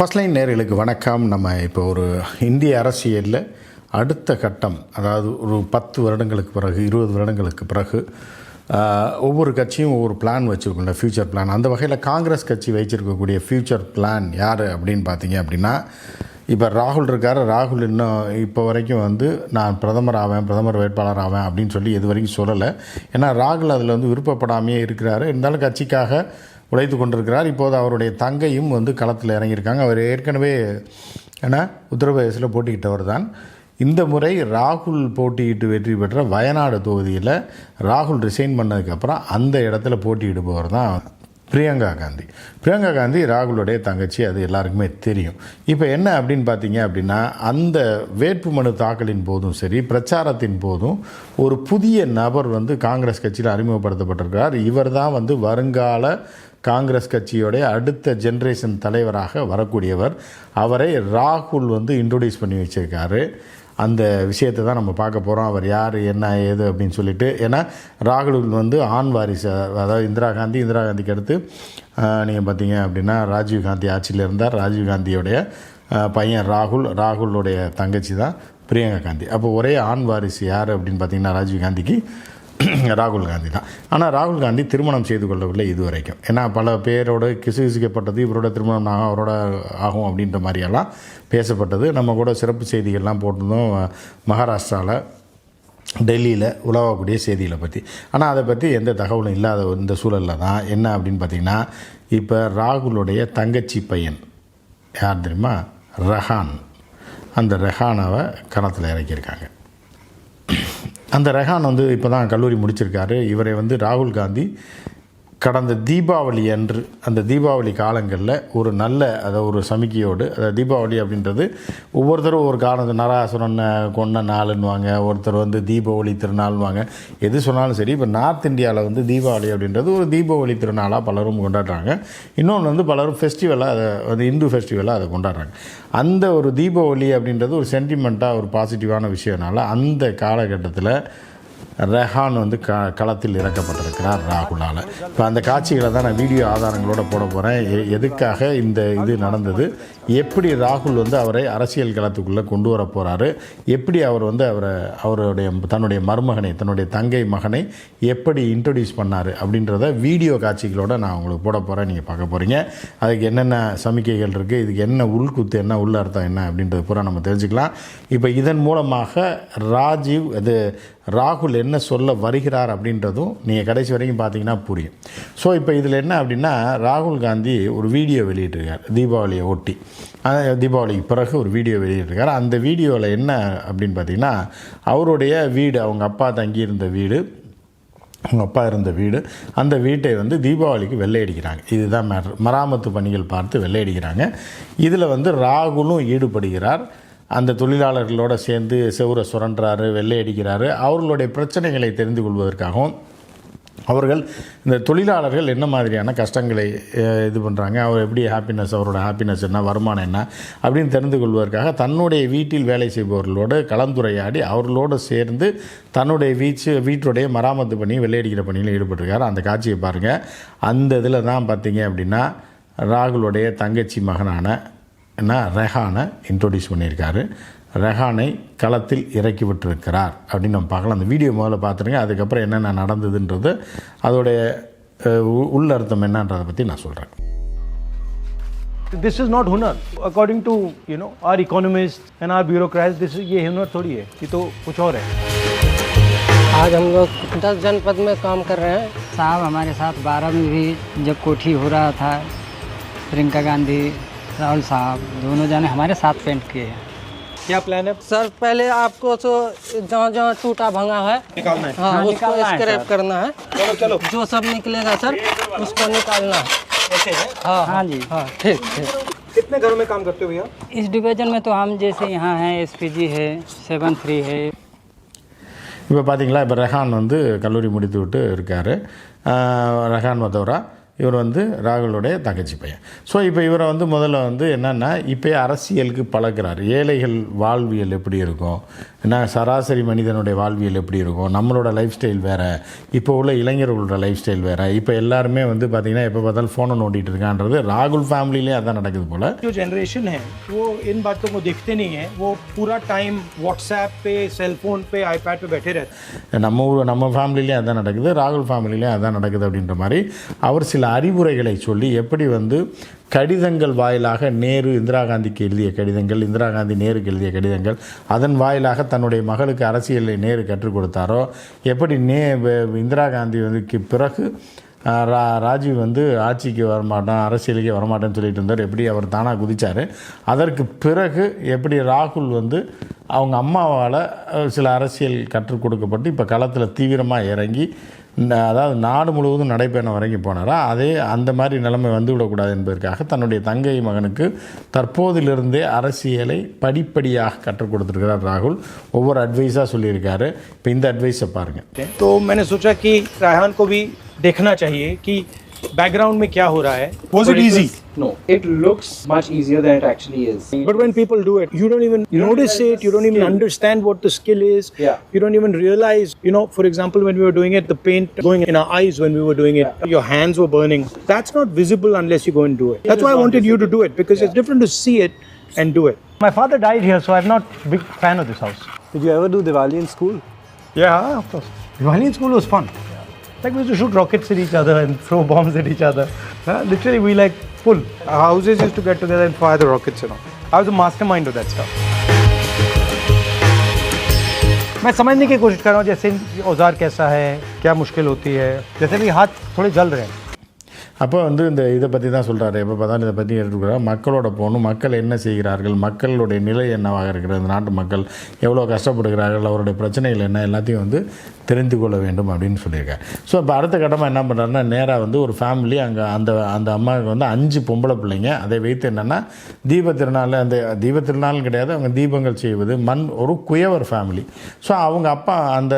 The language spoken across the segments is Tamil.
ஃபர்ஸ்ட் லைன் நேர்களுக்கு வணக்கம். நம்ம இப்போ ஒரு இந்திய அரசியலில் அடுத்த கட்டம் அதாவது ஒரு பத்து வருடங்களுக்கு பிறகு இருபது வருடங்களுக்கு பிறகு ஒவ்வொரு கட்சியும் ஒவ்வொரு பிளான் வச்சுருக்கோம்ல ஃப்யூச்சர் பிளான் அந்த வகையில் காங்கிரஸ் கட்சி வைச்சிருக்கக்கூடிய ஃப்யூச்சர் பிளான் யார் அப்படின்னு பார்த்தீங்க அப்படின்னா இப்போ ராகுல் இருக்கார். ராகுல் இன்னும் இப்போ வரைக்கும் வந்து நான் பிரதமர் ஆவேன் பிரதமர் வேட்பாளர் ஆவேன் அப்படின்னு சொல்லி இது வரைக்கும் சொல்லலை. ஏன்னா ராகுல் அதில் வந்து விருப்பப்படாமையே இருக்கிறாரு. இருந்தாலும் கட்சிக்காக உழைத்து கொண்டிருக்கிறார். இப்போது அவருடைய தங்கையும் வந்து களத்தில் இறங்கியிருக்காங்க. அவர் ஏற்கனவே ஏன்னா உத்தரப்பிரதேசில் போட்டிக்கிட்டவர் தான். இந்த முறை ராகுல் போட்டியிட்டு வெற்றி பெற்ற வயநாடு தொகுதியில் ராகுல் ரிசைன் பண்ணதுக்கப்புறம் அந்த இடத்துல போட்டியிடுபவர் தான் பிரியங்கா காந்தி. பிரியங்கா காந்தி ராகுலுடைய தங்கச்சி அது எல்லாருக்குமே தெரியும். இப்போ என்ன அப்படின்னு பார்த்தீங்க அப்படின்னா அந்த வேட்புமனு தாக்கலின் போதும் சரி பிரச்சாரத்தின் போதும் ஒரு புதிய நபர் வந்து காங்கிரஸ் கட்சியில் அறிமுகப்படுத்தப்பட்டிருக்கிறார். இவர் தான் வந்து வருங்கால காங்கிரஸ் கட்சியோடைய அடுத்த ஜென்ரேஷன் தலைவராக வரக்கூடியவர். அவரை ராகுல் வந்து இன்ட்ரொடியூஸ் பண்ணி வச்சுருக்காரு. அந்த விஷயத்தை தான் நம்ம பார்க்க போகிறோம் அவர் யார் என்ன ஏது அப்படின்னு சொல்லிட்டு. ஏன்னா ராகுல் வந்து ஆண் வாரிசு. அதாவது இந்திரா காந்தி இந்திரா காந்திக்கு அடுத்து நீங்கள் பார்த்தீங்க அப்படின்னா ராஜீவ் காந்தி ஆட்சியில் இருந்தார். ராஜீவ் காந்தியோடைய பையன் ராகுல் ராகுலுடைய தங்கச்சி தான் பிரியங்கா காந்தி. அப்போ ஒரே ஆண் வாரிசு யார் அப்படின்னு பார்த்தீங்கன்னா ராஜீவ் காந்திக்கு ராகுல் காந்தி தான். ஆனால் ராகுல் காந்தி திருமணம் செய்து கொள்ளவில்லை இது வரைக்கும் ஏன்னா பல பேரோட கிசுகிசுக்கப்பட்டது இவரோட திருமணம் ஆகும் அவரோட ஆகும் அப்படின்ற மாதிரியெல்லாம் பேசப்பட்டது. நம்ம கூட சிறப்பு செய்திகள்லாம் போட்டிருந்தோம் மகாராஷ்டிராவில் டெல்லியில் உலவக்கூடிய செய்திகளை பற்றி ஆனால் அதை பற்றி எந்த தகவலும் இல்லாத இந்த சூழலில் தான். என்ன அப்படின்னு பார்த்தீங்கன்னா இப்போ ராகுலுடைய தங்கச்சி பையன் யார் தெரியுமா? ரஹான். அந்த ரெஹானாவை களத்தில் இறக்கியிருக்காங்க. அந்த ரெஹான் வந்து இப்போ தான் கல்லூரி முடிச்சிருக்காரு. இவரை வந்து ராகுல் காந்தி. கடந்த தீபாவளி அன்று அந்த தீபாவளி காலங்களில் ஒரு நல்ல அதை ஒரு சமிக்கையோடு அதாவது தீபாவளி அப்படின்றது ஒவ்வொருத்தரும் ஒரு காரணம் நராசுரன் கொண்ட நாளுன்னுவாங்க ஒருத்தர் வந்து தீபாவளி திருநாள்வாங்க எது சொன்னாலும் சரி இப்போ நார்த் இந்தியாவில் வந்து தீபாவளி அப்படின்றது ஒரு தீபாவளி திருநாளாக பலரும் கொண்டாடுறாங்க. இன்னொன்று வந்து பலரும் ஃபெஸ்டிவலாக அதை வந்து இந்து ஃபெஸ்டிவலாக அதை கொண்டாடுறாங்க. அந்த ஒரு தீபாவளி அப்படின்றது ஒரு சென்டிமெண்ட்டாக ஒரு பாசிட்டிவான விஷயம்னால அந்த காலகட்டத்தில் ரெஹான் வந்து க களத்தில் இறக்கப்பட்டிருக்கிறார் ராகுலால். இப்போ அந்த காட்சிகளை தான் நான் வீடியோ ஆதாரங்களோட போட போகிறேன் எ- எதுக்காக இந்த இது நடந்தது? எப்படி ராகுல் வந்து அவரை அரசியல் களத்துக்குள்ளே கொண்டு வர போகிறாரு எப்படி அவர் வந்து அவரை அவருடைய தன்னுடைய மருமகனை தன்னுடைய தங்கை மகனை எப்படி இன்ட்ரடியூஸ் பண்ணார் அப்படின்றத வீடியோ காட்சிகளோட நான் உங்களுக்கு போட போகிறேன் நீங்கள் பார்க்க போகிறீங்க அதுக்கு என்னென்ன சமிக்கைகள் இருக்குது இதுக்கு என்ன உள்குத்து என்ன உள்ள அர்த்தம் என்ன அப்படின்றது பூரா நம்ம தெரிஞ்சுக்கலாம். இப்போ இதன் மூலமாக ராஜீவ் இது ராகுல் என்ன சொல்ல வருகிறார் அப்படின்றதும் நீங்கள் கடைசி வரைக்கும் பார்த்தீங்கன்னா புரியும். ஸோ இப்போ இதில் என்ன அப்படின்னா ராகுல் காந்தி ஒரு வீடியோ வெளியிட்டிருக்கார் தீபாவளியை ஒட்டி. தீபாவளிக்கு பிறகு ஒரு வீடியோ வெளியிட்டிருக்கார். அந்த வீடியோவில் என்ன அப்படின்னு பார்த்தீங்கன்னா அவருடைய வீடு அவங்க அப்பா தங்கியிருந்த வீடு அவங்க அப்பா இருந்த வீடு அந்த வீட்டை வந்து தீபாவளிக்கு வெள்ளையடிக்கிறாங்க. இதுதான் மேட்ரு மராமத்து பணிகள் பார்த்து வெள்ளையடிக்கிறாங்க. இதில் வந்து ராகுலும் ஈடுபடுகிறார். அந்த தொழிலாளர்களோட சேர்ந்து செவரை சுரண்டுறாரு வெள்ளையடிக்கிறாரு அவர்களுடைய பிரச்சனைகளை தெரிந்து கொள்வதற்காகவும் அவர்கள் இந்த தொழிலாளர்கள் என்ன மாதிரியான கஷ்டங்களை இது பண்ணுறாங்க அவர் எப்படி ஹாப்பினஸ் அவரோட ஹாப்பினஸ் என்ன வருமானம் என்ன அப்படின்னு தெரிந்து கொள்வதற்காக தன்னுடைய வீட்டில் வேலை செய்பவர்களோடு கலந்துரையாடி அவர்களோடு சேர்ந்து தன்னுடைய வீச்சு வீட்டுடைய மராமத்து பண்ணி வெள்ளையடிக்கிற பணியில் ஈடுபட்டிருக்காரு. அந்த காட்சியை பாருங்கள் அந்த இதில் தான் பார்த்தீங்க அப்படின்னா ராகுலுடைய தங்கச்சி மகனான ரெஹானை இன்ட்ரோடியூஸ் பண்ணியிருக்காரு ரெஹானை களத்தில் இறக்கி விட்டிருக்கிறார் அப்படின்னு நம்ம பார்க்கலாம் அந்த வீடியோ முதல்ல பார்த்துருங்க அதுக்கப்புறம் என்னென்ன நடந்ததுன்றது அதோடைய அஹ், உ- உள்ளர்த்தம் என்னன்றதை பற்றி நான் சொல்கிறேன் This is not हुनर according to you know our economists and our bureaucrats this is ये हुनर थोड़ी है ये तो कुछ और है आज हम लोग दस जनपद में काम कर रहे हैं साहब हमारे साथ बारह में भी जब कोठी हो रहा था प्रियंका गांधी राहुल साहब दोनों जाने हमारे साथ पेंट किए हैं क्या प्लान है सर पहले आपको तो जहाँ जहाँ टूटा भंगा है निकालना है हाँ हाँ, उसको निकालना है, स्क्रैप सर। करना है चलो चलो जो सब निकलेगा सर उसको निकालना है ऐसे है हाँ हाँ जी। हाँ ठीक ठीक कितने घरों में काम करते हो भैया इस डिवीजन में तो हम जैसे यहाँ हैं एस है सेवन थ्री है இப்போ பார்த்தீங்களா இப்போ ரெஹான் வந்து கல்லூரி முடித்து விட்டு இருக்கார் ரெஹான் மதோரா இவர் வந்து ராகுலுடைய தங்கச்சி பையன் ஸோ இப்போ இவரை வந்து முதல்ல வந்து என்னென்னா இப்போ அரசியலுக்கு பழக்கிறார் ஏழைகள் வாழ்வியல் எப்படி இருக்கும் என்ன சராசரி மனிதனுடைய வாழ்வியல் எப்படி இருக்கும் நம்மளோட லைஃப் ஸ்டைல் வேறு இப்போ உள்ள இளைஞர்களோட லைஃப் ஸ்டைல் வேறு இப்போ எல்லாருமே வந்து பார்த்திங்கன்னா எப்போ பார்த்தாலும் ஃபோனை நோண்டிட்டு இருக்கான்றது ராகுல் ஃபேமிலிலே அதான் நடக்குது போல் जो जनरेशन है वो इन बातों को देखते नहीं है वो पूरा टाइम व्हाट्सएप पे सेलफोन पे आईपैड पे बैठे रहते हैं நம்ம ஊர் நம்ம ஃபேமிலிலேயும் அதான் நடக்குது ராகுல் ஃபேமிலிலேயும் அதான் நடக்குது அப்படின்ற மாதிரி அவர் சில அறிவுரைகளை சொல்லி எப்படி வந்து கடிதங்கள் வாயிலாக நேரு இந்திரா காந்திக்கு எழுதிய கடிதங்கள் இந்திரா காந்தி நேருக்கு எழுதிய கடிதங்கள் அதன் வாயிலாக தன்னுடைய மகளுக்கு அரசியலை நேரு கற்றுக் கொடுத்தாரோ எப்படி நே இந்திரா காந்தி வந்துக்கு பிறகு ரா ராஜீவ் வந்து ஆட்சிக்கு வரமாட்டான் அரசியலுக்கே வரமாட்டேன்னு சொல்லிட்டு இருந்தார் எப்படி அவர் தானாக குதிச்சார். அதற்கு பிறகு எப்படி ராகுல் வந்து அவங்க அம்மாவால் சில அரசியல் கற்றுக் கொடுக்கப்பட்டு இப்போ களத்தில் தீவிரமாக இறங்கி அதாவது நாடு முழுவதும் நடைபயணம் வரைக்கும் போனாரா அதே அந்த மாதிரி நிலைமை வந்து விடக்கூடாது என்பதற்காக தன்னுடைய தங்கை மகனுக்கு தற்போதிலிருந்தே அரசியலை படிப்படியாக கற்றுக் கொடுத்துருக்கிறார் ராகுல் ஒவ்வொரு அட்வைஸாக சொல்லியிருக்காரு இப்போ இந்த அட்வைஸை பாருங்கள் हैं तो मैंने सोचा कि रायहान को भी देखना चाहिए कि background mein kya ho raha hai was it easy? no. It looks much easier than it actually is. But when people do it you don't even you notice don't it you don't even skill. understand what the skill is. Yeah. you don't even realize you know for example when we were doing it the paint going in our eyes when we were doing it yeah. your hands were burning. That's not visible unless you go and do it. That's it why i wanted visible. you to do it because yeah. it's different to see it and do it. My father died here so i'm not big fan of this house. Did you ever do diwali in school? Yeah of course. Diwali in school was fun. Like we used to shoot rockets at each other and throw bombs at each other. Huh? Literally, we like full. Houses used to get together and fire the rockets and all. I was a mastermind of that stuff. मैं समझने की कोशिश कर रहा हूँ जैसे औज़ार कैसा है क्या मुश्किल होती है जैसे भी हाथ थोड़े जल रहे हैं அப்போ வந்து இந்த இதை பற்றி தான் சொல்கிறாரு எப்போ பார்த்தாலும் இதை பற்றி எடுத்துக்கிறார். மக்களோட போகணும். மக்கள் என்ன செய்கிறார்கள்? மக்களுடைய நிலை என்னவாக இருக்கிறது? நாட்டு மக்கள் எவ்வளோ கஷ்டப்படுகிறார்கள்? அவருடைய பிரச்சனைகள் என்ன? எல்லாத்தையும் வந்து தெரிந்து கொள்ள வேண்டும் அப்படின்னு சொல்லியிருக்காரு. ஸோ இப்போ அடுத்த கட்டமாக என்ன பண்ணுறாருன்னா நேராக வந்து ஒரு ஃபேமிலி அங்கே அந்த அந்த அம்மாவுக்கு வந்து அஞ்சு பொம்பளை பிள்ளைங்க. அதை வைத்து என்னென்னா தீப திருநாள் அந்த தீப திருநாள் கிடையாது. அவங்க தீபங்கள் செய்வது. மண் ஒரு குயவர் ஃபேமிலி ஸோ அவங்க அப்பா அந்த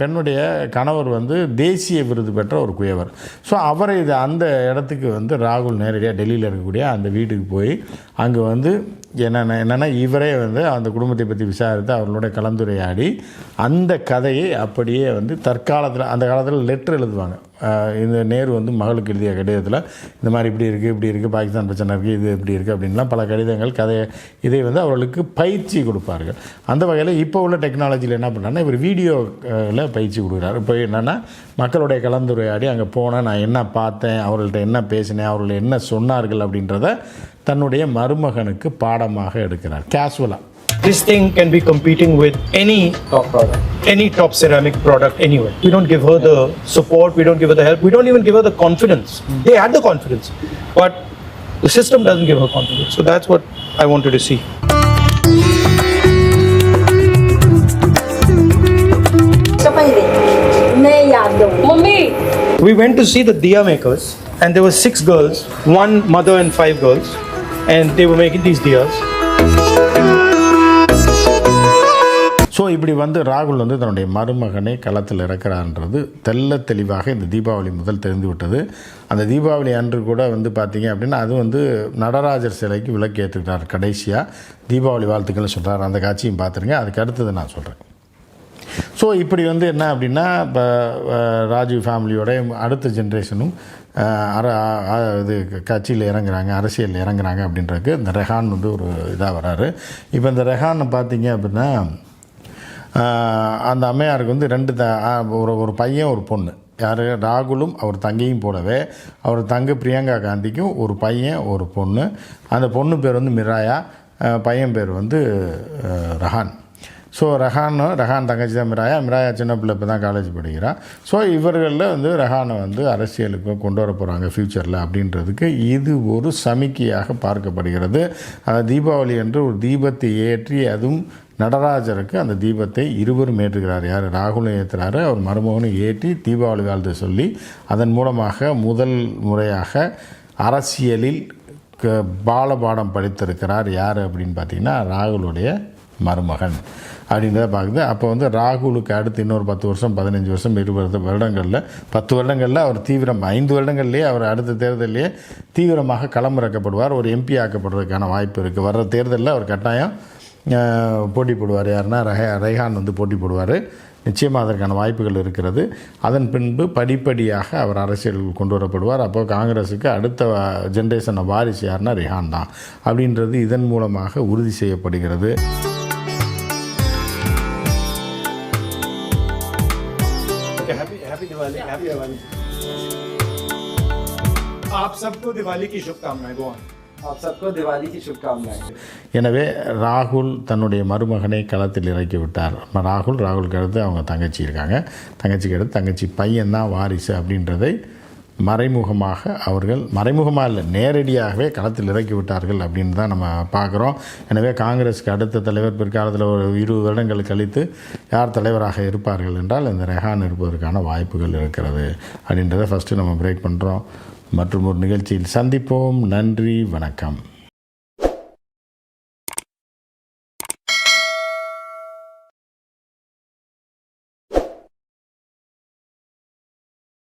பெண்ணுடைய கணவர் வந்து தேசிய விருது பெற்ற ஒரு குயவர். ஸோ அவரை இது அந்த அந்த இடத்துக்கு வந்து ராகுல் நேரடியாக டெல்லியில் இருக்கக்கூடிய அந்த வீட்டுக்கு போய் அங்கே வந்து என்னென்ன என்னென்னா இவரே வந்து அந்த குடும்பத்தை பற்றி விசாரித்து அவர்களோட கலந்துரையாடி அந்த கதையை அப்படியே வந்து தற்காலத்தில் அந்த காலத்தில் லெட்ரு எழுதுவாங்க. இந்த நேரு வந்து மகளுக்கு எழுதிய கடிதத்தில் இந்த மாதிரி இப்படி இருக்குது இப்படி இருக்குது பாகிஸ்தான் பிரச்சனை இருக்குது இது இப்படி இருக்குது அப்படின்லாம் பல கடிதங்கள் கதையை இதை வந்து அவர்களுக்கு பயிற்சி கொடுப்பார்கள். அந்த வகையில் இப்போ உள்ள டெக்னாலஜியில் என்ன பண்ணாருன்னா இவர் வீடியோவில் பயிற்சி கொடுக்குறாரு. இப்போ என்னென்னா மக்களுடைய கலந்துரையாடி அங்கே போனேன் நான் என்ன பார்த்தேன் அவர்கள்ட்ட என்ன பேசினேன் அவர்கள் என்ன சொன்னார்கள் அப்படின்றத தன்னுடைய மருமகனுக்கு பாடமாக எடுக்கிறார் கேஷுவலாக This thing can be competing with any top product, any top ceramic product anywhere. We don't give her the support, we don't give her the help, we don't even give her the confidence. They had the confidence, but the system doesn't give her confidence. So that's what I wanted to see. We went to see the dia makers, and there were six girls, one mother and five girls. And they were making these diyas. So இப்படி வந்து ராகுல் வந்து தன்னுடைய மருமகனை களத்தில் இறக்கிறான்றது தெள்ள தெளிவாக இந்த தீபாவளி முதல் தெரிந்து விட்டது அந்த தீபாவளி அன்று கூட வந்து பார்த்தீங்க அப்படின்னா அது வந்து நடராஜர் சிலைக்கு விளக்கு ஏற்றுக்கிறார் கடைசியாக தீபாவளி வாழ்த்துக்கள் சொல்கிறார் அந்த காட்சியும் பார்த்துருங்க. அதுக்கு அடுத்தது நான் சொல்கிறேன் ஸோ இப்படி வந்து என்ன அப்படின்னா இப்போ ராஜீவ் ஃபேமிலியோட அடுத்த ஜென்ரேஷனும் அர இது கட்சியில் இறங்குறாங்க அரசியலில் இறங்குறாங்க அப்படின்றதுக்கு இந்த ரெஹான் வந்து ஒரு இதாக வராரு. இப்போ இந்த ரெஹான் பார்த்தீங்க அப்படின்னா அந்த அம்மையாருக்கு வந்து ரெண்டு த ஒரு ஒரு பையன் ஒரு பொண்ணு. யார்? ராகுலும் அவர் தங்கையும் போலவே அவர் தங்கை பிரியங்கா காந்திக்கும் ஒரு பையன் ஒரு பொண்ணு. அந்த பொண்ணு பேர் வந்து மிராயா பையன் பேர் வந்து ரஹான். ஸோ ரஹான் ரஹான் தங்கச்சி தான் மிராயா. மிராயா சின்ன பிள்ளை இப்போ தான் காலேஜ் படிக்கிறான் ஸோ இவர்களில் வந்து ரஹானை வந்து அரசியலுக்கு கொண்டு வர போகிறாங்க ஃப்யூச்சரில் அப்படின்றதுக்கு இது ஒரு சமிக்கையாக பார்க்கப்படுகிறது. அந்த தீபாவளி என்று ஒரு தீபத்தை ஏற்றி அதுவும் நடராஜருக்கு அந்த தீபத்தை இருவரும் ஏற்றுகிறார். யார்? ராகுலும் ஏற்றுறாரு அவர் மருமகனும் ஏற்றி தீபாவளி வாழ்த்து சொல்லி அதன் மூலமாக முதல் முறையாக அரசியலில் க- பாலபாடம் படித்திருக்கிறார். யார் அப்படின்னு பார்த்தீங்கன்னா ராகுலுடைய மருமகன் அப்படின்றத பார்க்குது. அப்போ வந்து ராகுலுக்கு அடுத்து இன்னொரு பத்து வருஷம் பதினஞ்சு வருஷம் இருபது வருடங்களில் பத்து வருடங்களில் அவர் தீவிரம் ஐந்து வருடங்கள்லேயே அவர் அடுத்த தேர்தலிலேயே தீவிரமாக களமிறக்கப்படுவார். ஒரு எம்பி ஆக்கப்படுறதுக்கான வாய்ப்பு இருக்குது வர்ற தேர்தலில் அவர் கட்டாயம் போட்டி போடுவார். யாருன்னா ரெஹ ரெஹான் வந்து போட்டி போடுவார். நிச்சயமாக அதற்கான வாய்ப்புகள் இருக்கிறது. அதன் பின்பு படிப்படியாக அவர் அரசியல் கொண்டு வரப்படுவார். அப்போ காங்கிரஸுக்கு அடுத்த ஜென்ரேஷனை வாரிசு யாருன்னா ரிஹான் தான். அப்படின்றது இதன் மூலமாக உறுதி செய்யப்படுகிறது. दिवाली हैप्पी दिवाली आप सबको दिवाली की शुभकामनाएं गो आप सबको दिवाली की शुभकामनाएं எனவே ராகுல் தன்னுடைய மருமகனை களத்தில் இறக்கி விட்டார் ராகுல் ராகுலுக்கு அடுத்து அவங்க தங்கச்சி இருக்காங்க தங்கச்சிக்கு அடுத்து தங்கச்சி பையன்தான் வாரிசு அப்படின்றதை மறைமுகமாக அவர்கள் மறைமுகமாக இல்லை நேரடியாகவே களத்தில் இறக்கி விட்டார்கள் அப்படின்னு தான் நம்ம பார்க்குறோம். எனவே காங்கிரஸுக்கு அடுத்த தலைவர் பிற்காலத்தில் ஒரு இருபது வருடங்கள் கழித்து யார் தலைவராக இருப்பார்கள் என்றால் இந்த ரெஹான் இருப்பதற்கான வாய்ப்புகள் இருக்கிறது அப்படின்றத ஃபஸ்ட்டு நம்ம பிரேக் பண்ணுறோம் மற்றும் ஒரு நிகழ்ச்சியில் சந்திப்போம். நன்றி வணக்கம்.